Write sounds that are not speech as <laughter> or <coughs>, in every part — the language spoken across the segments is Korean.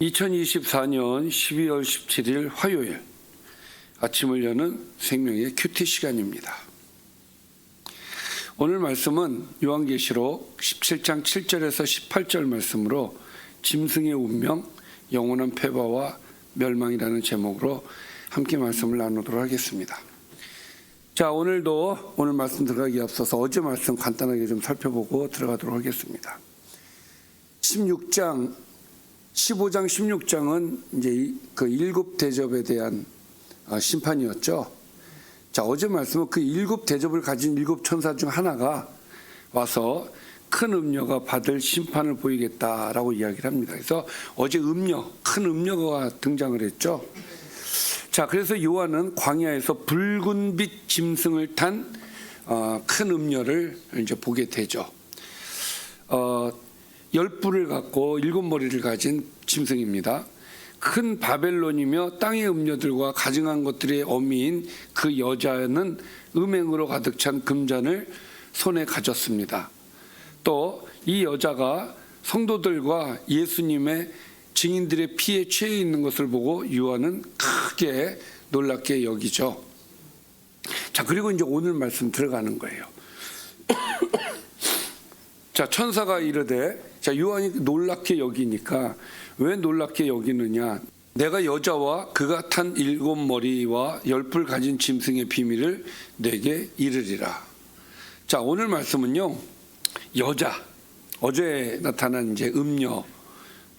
2024년 12월 17일 화요일 아침을 여는 생명의 큐티 시간입니다. 오늘 말씀은 요한계시록 17장 7절에서 18절 말씀으로 짐승의 운명, 영원한 패바와 멸망이라는 제목으로 함께 말씀을 나누도록 하겠습니다. 자, 오늘도 오늘 말씀 들어가기 앞서서 어제 말씀 간단하게 좀 살펴보고 들어가도록 하겠습니다. 16장 15장 16장은 이제 이- 그 일곱 대접에 대한 어, 심판이었죠. 자, 어제 말씀은 그 일곱 대접을 가진 일곱 천사 중 하나가 와서 큰 음녀가 받을 심판을 보이겠다라고 이야기를 합니다. 그래서 어제 음녀, 큰 음녀가 등장을 했죠. 자, 그래서 요한은 광야에서 붉은 빛 짐승을 탄 어, 큰 음녀를 이제 보게 되죠. 어, 열 뿔을 갖고 일곱 머리를 가진 짐승입니다. 큰 바벨론이며 땅의 음녀들과 가증한 것들의 어미인 그 여자는 음행으로 가득 찬 금잔을 손에 가졌습니다. 또 이 여자가 성도들과 예수님의 증인들의 피에 취해 있는 것을 보고 요한은 크게 놀랍게 여기죠. 자, 그리고 이제 오늘 말씀 들어가는 거예요. <coughs> 자, 천사가 이르되 자, 요한이 놀랍게 여기니까 왜 놀랍게 여기느냐? 내가 여자와 그가 탄 일곱 머리와 열뿔 가진 짐승의 비밀을 내게 이르리라. 자, 오늘 말씀은요. 여자 어제 나타난 이제 음녀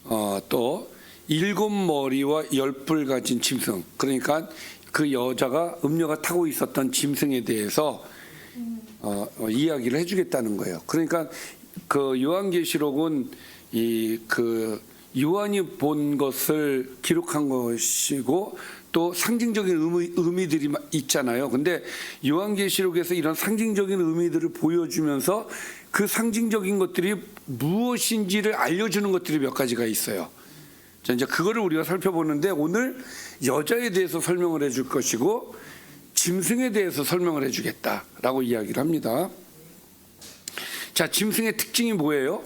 어, 또 일곱 머리와 열뿔 가진 짐승 그러니까 그 여자가 음녀가 타고 있었던 짐승에 대해서 어, 어, 이야기를 해주겠다는 거예요. 그러니까 그 요한계시록은 이 그 요한이 본 것을 기록한 것이고 또 상징적인 의미, 의미들이 마- 있잖아요. 근데 요한계시록에서 이런 상징적인 의미들을 보여주면서 그 상징적인 것들이 무엇인지를 알려주는 것들이 몇 가지가 있어요. 자, 이제 그거를 우리가 살펴보는데 오늘 여자에 대해서 설명을 해줄 것이고 짐승에 대해서 설명을 해주겠다라고 이야기를 합니다. 자, 짐승의 특징이 뭐예요?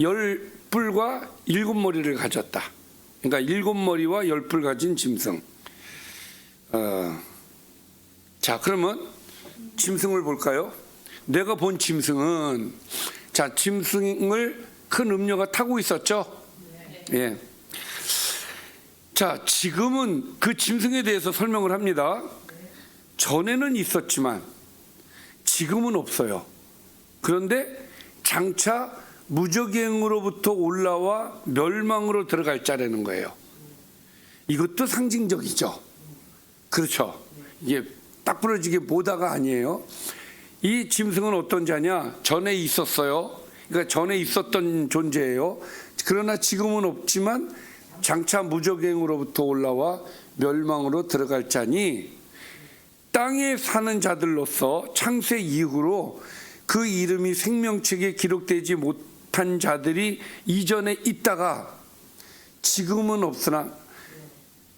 열 뿔과 일곱 머리를 가졌다. 그러니까 일곱 머리와 열 뿔 가진 짐승. 어, 자, 그러면 짐승을 볼까요? 내가 본 짐승은 자, 짐승을 큰 음녀가 타고 있었죠. 예. 자, 지금은 그 짐승에 대해서 설명을 합니다. 전에는 있었지만 지금은 없어요. 그런데 장차 무적행으로부터 올라와 멸망으로 들어갈 자라는 거예요. 이것도 상징적이죠. 그렇죠. 이게 딱 부러지게 보다가 아니에요. 이 짐승은 어떤 자냐? 전에 있었어요. 그러니까 전에 있었던 존재예요. 그러나 지금은 없지만 장차 무적행으로부터 올라와 멸망으로 들어갈 자니 땅에 사는 자들로서 창세 이후로 그 이름이 생명책에 기록되지 못한 자들이 이전에 있다가 지금은 없으나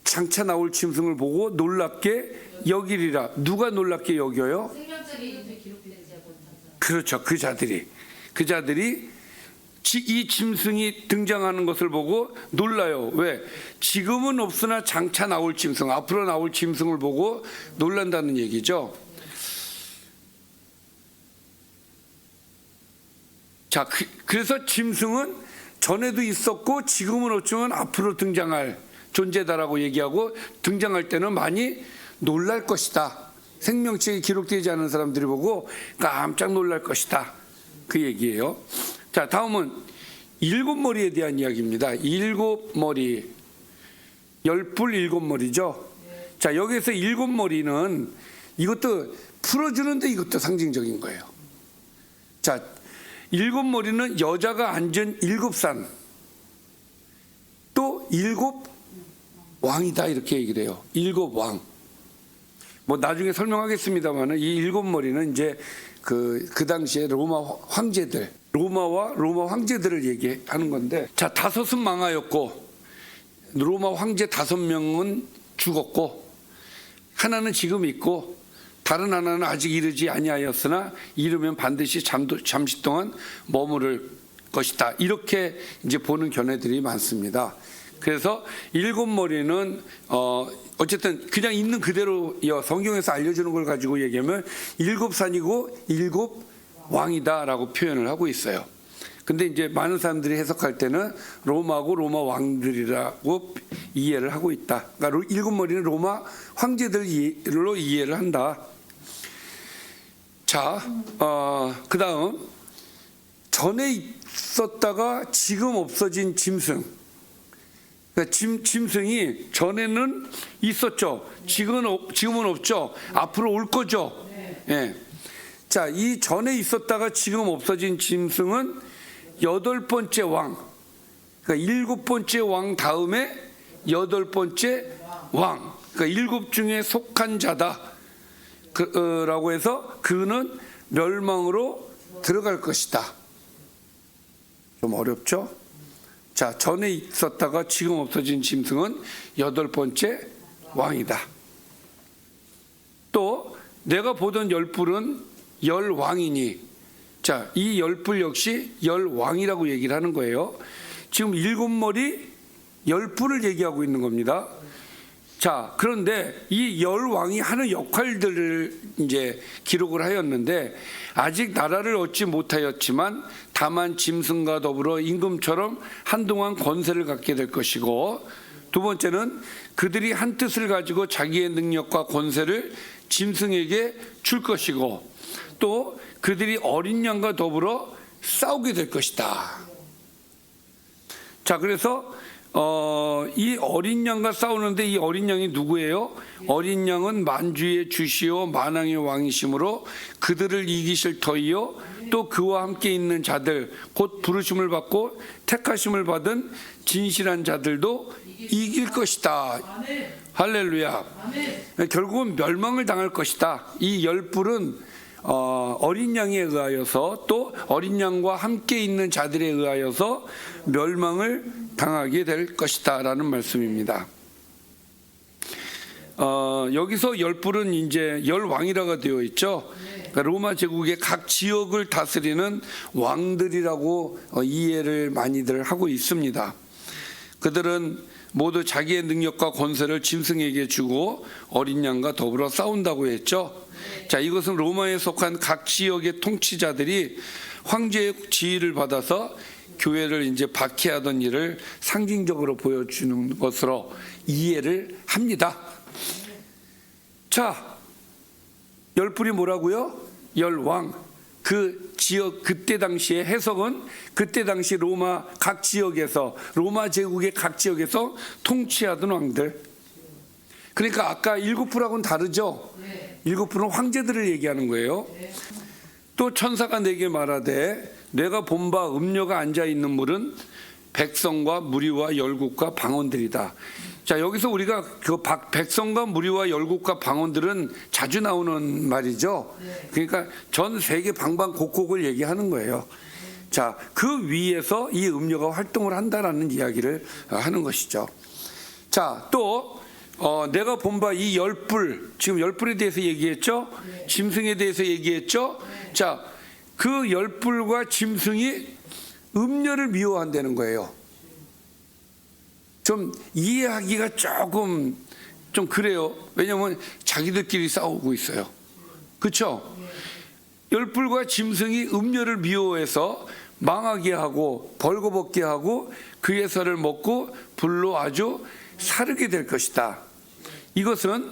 장차 나올 짐승을 보고 놀랍게 여기리라. 누가 놀랍게 여겨요? 그렇죠. 그 자들이 그 자들이 지- 이 짐승이 등장하는 것을 보고 놀라요. 왜? 지금은 없으나 장차 나올 짐승, 앞으로 나올 짐승을 보고 놀란다는 얘기죠. 자, 그, 그래서 짐승은 전에도 있었고 지금은 없지만 앞으로 등장할 존재다라고 얘기하고 등장할 때는 많이 놀랄 것이다. 생명책에 기록되지 않은 사람들이 보고 깜짝 놀랄 것이다. 그 얘기예요. 자, 다음은 일곱 머리에 대한 이야기입니다. 일곱 머리, 열뿔 일곱 머리죠. 자, 여기서 일곱 머리는 이것도 풀어주는데 이것도 상징적인 거예요. 자, 일곱 머리는 여자가 앉은 일곱 산, 또 일곱 왕이다 이렇게 얘기를 해요. 일곱 왕. 뭐 나중에 설명하겠습니다만은 이 일곱 머리는 이제 그, 그 당시에 로마 황제들, 로마와 로마 황제들을 얘기하는 건데, 자, 다섯은 망하였고, 로마 황제 다섯 명은 죽었고, 하나는 지금 있고, 다른 하나는 아직 이르지 아니하였으나 이르면 반드시 잠도, 잠시 동안 머무를 것이다. 이렇게 이제 보는 견해들이 많습니다. 그래서 일곱 머리는 어 어쨌든 그냥 있는 그대로요 성경에서 알려주는 걸 가지고 얘기하면 일곱 산이고 일곱 왕이다라고 표현을 하고 있어요. 근데 이제 많은 사람들이 해석할 때는 로마고 로마 왕들이라고 이해를 하고 있다. 그러니까 로- 일곱 머리는 로마 황제들로 이해를 한다. 자, 어, 그 다음 전에 있었다가 지금 없어진 짐승. 그러니까 짐, 짐승이 전에는 있었죠. 지금은, 없- 지금은 없죠. 앞으로 올 거죠. 예. 자, 이 전에 있었다가 지금 없어진 짐승은 여덟 번째 왕. 그러니까 일곱 번째 왕 다음에 여덟 번째 왕. 그러니까 일곱 중에 속한 자다. 그, 어, 라고 해서 그는 멸망으로 들어갈 것이다. 좀 어렵죠? 자, 전에 있었다가 지금 없어진 짐승은 여덟 번째 왕이다. 또 내가 보던 열불은 열 왕이니 자, 이 열불 역시 열 왕이라고 얘기를 하는 거예요. 지금 일곱 머리 열불을 얘기하고 있는 겁니다. 자, 그런데 이 열 왕이 하는 역할들을 이제 기록을 하였는데 아직 나라를 얻지 못하였지만 다만 짐승과 더불어 임금처럼 한동안 권세를 갖게 될 것이고 두 번째는 그들이 한 뜻을 가지고 자기의 능력과 권세를 짐승에게 줄 것이고 또 그들이 어린 양과 더불어 싸우게 될 것이다. 자, 그래서 어, 이 어린 양과 싸우는데 이 어린 양이 누구예요? 어린 양은 만주의 주시오 만왕의 왕이심으로 그들을 이기실 터이요 또 그와 함께 있는 자들 곧 부르심을 받고 택하심을 받은 진실한 자들도 이길 것이다. 할렐루야. 결국은 멸망을 당할 것이다. 이 열불은 어, 어린 양에 의하여서 또 어린 양과 함께 있는 자들에 의하여서 멸망을 당하게 될 것이다 라는 말씀입니다. 어, 여기서 열불은 이제 열 왕이라가 되어 있죠. 그러니까 로마 제국의 각 지역을 다스리는 왕들이라고 어, 이해를 많이들 하고 있습니다. 그들은 모두 자기의 능력과 권세를 짐승에게 주고 어린 양과 더불어 싸운다고 했죠. 자, 이것은 로마에 속한 각 지역의 통치자들이 황제의 지위를 받아서 교회를 이제 박해하던 일을 상징적으로 보여주는 것으로 이해를 합니다. 자, 열불이 뭐라고요? 열왕. 그 지역 그때 당시의 해석은 그때 당시 로마 각 지역에서 로마 제국의 각 지역에서 통치하던 왕들. 그러니까 아까 일곱 불하고는 다르죠. 일곱 불은 황제들을 얘기하는 거예요. 또 천사가 내게 말하되 내가 본바 음녀가 앉아 있는 물은 백성과 무리와 열국과 방언들이다. 자 여기서 우리가 그 박- 백성과 무리와 열국과 방언들은 자주 나오는 말이죠. 그러니까 전 세계 방방 곡곡을 얘기하는 거예요. 자 그 위에서 이 음료가 활동을 한다라는 이야기를 하는 것이죠. 자, 또 어, 내가 본 바 이 열불 지금 열불에 대해서 얘기했죠. 짐승에 대해서 얘기했죠. 자, 그 열불과 짐승이 음녀를 미워한다는 거예요. 좀 이해하기가 조금 좀 그래요. 왜냐하면 자기들끼리 싸우고 있어요. 그렇죠? 열불과 짐승이 음녀를 미워해서 망하게 하고 벌거벗게 하고 그의 살을 먹고 불로 아주 사르게 될 것이다. 이것은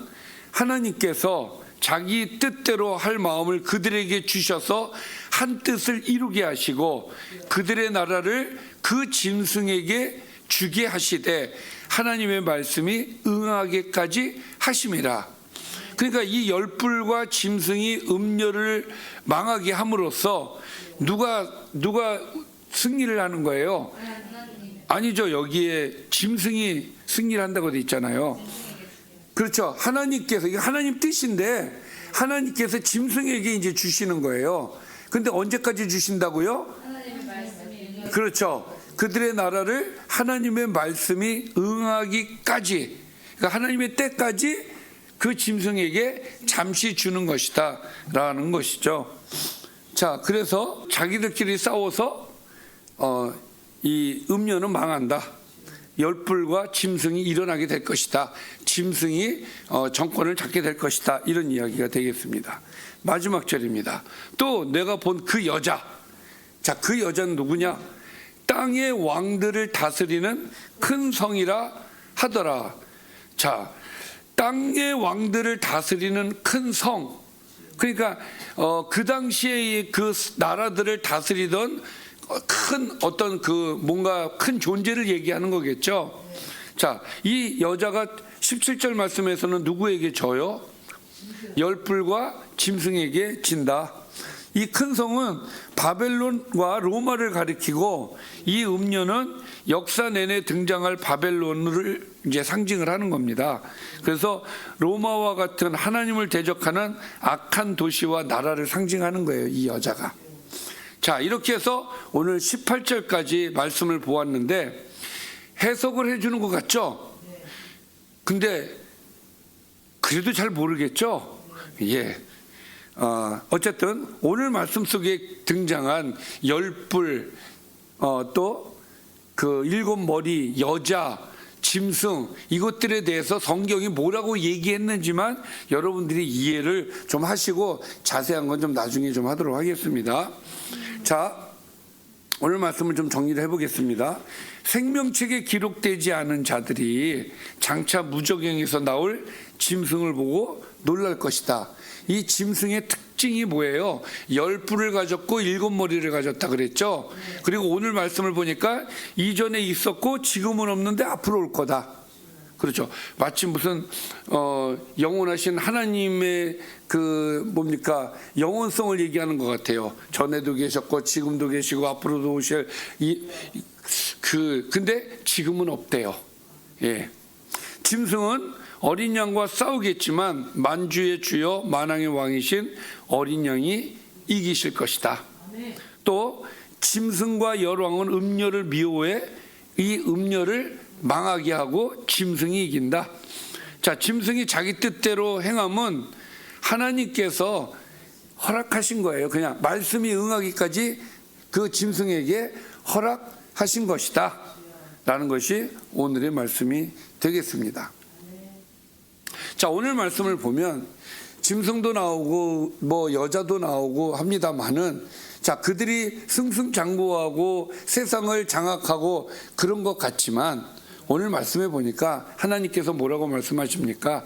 하나님께서 자기 뜻대로 할 마음을 그들에게 주셔서 한 뜻을 이루게 하시고 그들의 나라를 그 짐승에게 주게 하시되 하나님의 말씀이 응하게까지 하심이라. 그러니까 이 열불과 짐승이 음료를 망하게 함으로써 누가 누가 승리를 하는 거예요? 아니죠. 여기에 짐승이 승리를 한다고 돼 있잖아요. 그렇죠. 하나님께서 이게 하나님 뜻인데 하나님께서 짐승에게 이제 주시는 거예요. 근데 언제까지 주신다고요? 그렇죠. 그들의 나라를 하나님의 말씀이 응하기까지, 그러니까 하나님의 때까지 그 짐승에게 잠시 주는 것이다. 라는 것이죠. 자, 그래서 자기들끼리 싸워서, 어, 이 음료는 망한다. 열불과 짐승이 일어나게 될 것이다. 짐승이 어, 정권을 잡게 될 것이다. 이런 이야기가 되겠습니다. 마지막 절입니다. 또 내가 본 그 여자. 자, 그 여자는 누구냐? 땅의 왕들을 다스리는 큰 성이라 하더라. 자, 땅의 왕들을 다스리는 큰 성. 그러니까 어, 그 당시에 그 나라들을 다스리던 큰 어떤 그 뭔가 큰 존재를 얘기하는 거겠죠. 자, 이 여자가 17절 말씀에서는 누구에게 져요? 열불과 짐승에게 진다. 이 큰 성은 바벨론과 로마를 가리키고 이 음료는 역사 내내 등장할 바벨론을 이제 상징을 하는 겁니다. 그래서 로마와 같은 하나님을 대적하는 악한 도시와 나라를 상징하는 거예요. 이 여자가. 자, 이렇게 해서 오늘 18절까지 말씀을 보았는데 해석을 해주는 것 같죠? 근데 그래도 잘 모르겠죠? 예. 어, 어쨌든 오늘 말씀 속에 등장한 열불, 어, 또 그 일곱 머리, 여자, 짐승 이것들에 대해서 성경이 뭐라고 얘기했는지만 여러분들이 이해를 좀 하시고 자세한 건 좀 나중에 좀 하도록 하겠습니다. 자, 오늘 말씀을 좀 정리를 해보겠습니다. 생명책에 기록되지 않은 자들이 장차 무적행에서 나올 짐승을 보고 놀랄 것이다. 이 짐승의 특 징이 뭐예요? 열 뿔을 가졌고 일곱 머리를 가졌다 그랬죠. 그리고 오늘 말씀을 보니까 이전에 있었고 지금은 없는데 앞으로 올 거다. 그렇죠. 마치 무슨 어, 영원하신 하나님의 그 뭡니까 영원성을 얘기하는 것 같아요. 전에도 계셨고 지금도 계시고 앞으로도 오실 이 그 근데 지금은 없대요. 예. 짐승은 어린 양과 싸우겠지만 만주의 주여 만왕의 왕이신 어린 양이 이기실 것이다. 또 짐승과 열왕은 음료를 미워해 이 음료를 망하게 하고 짐승이 이긴다. 자, 짐승이 자기 뜻대로 행함은 하나님께서 허락하신 거예요. 그냥 말씀이 응하기까지 그 짐승에게 허락하신 것이다. 라는 것이 오늘의 말씀이 되겠습니다. 자, 오늘 말씀을 보면 짐승도 나오고 뭐 여자도 나오고 합니다만은 자, 그들이 승승장구하고 세상을 장악하고 그런 것 같지만 오늘 말씀해 보니까 하나님께서 뭐라고 말씀하십니까?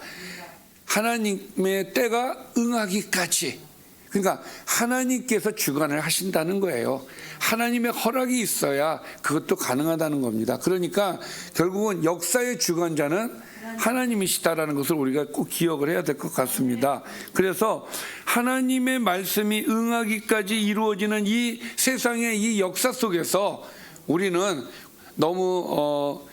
하나님의 때가 응하기까지 그러니까 하나님께서 주관을 하신다는 거예요. 하나님의 허락이 있어야 그것도 가능하다는 겁니다. 그러니까 결국은 역사의 주관자는 하나님이시다라는 것을 우리가 꼭 기억을 해야 될 것 같습니다. 그래서 하나님의 말씀이 응하기까지 이루어지는 이 세상의 이 역사 속에서 우리는 너무 어,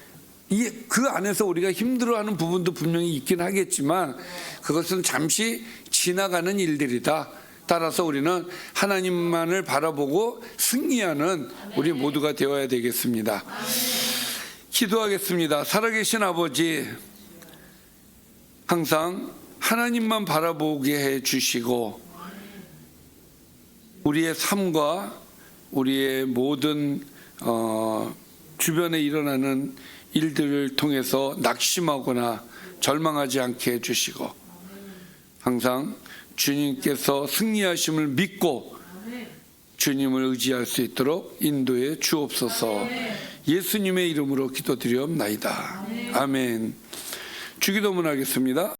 이 그 안에서 우리가 힘들어하는 부분도 분명히 있긴 하겠지만 그것은 잠시 지나가는 일들이다. 따라서 우리는 하나님만을 바라보고 승리하는 우리 모두가 되어야 되겠습니다. 기도하겠습니다. 살아계신 아버지, 항상 하나님만 바라보게 해 주시고, 우리의 삶과 우리의 모든 어, 주변에 일어나는 일들을 통해서 낙심하거나 절망하지 않게 해주시고 항상 주님께서 승리하심을 믿고 주님을 의지할 수 있도록 인도해 주옵소서. 예수님의 이름으로 기도드리옵나이다. 아멘 주기도문 하겠습니다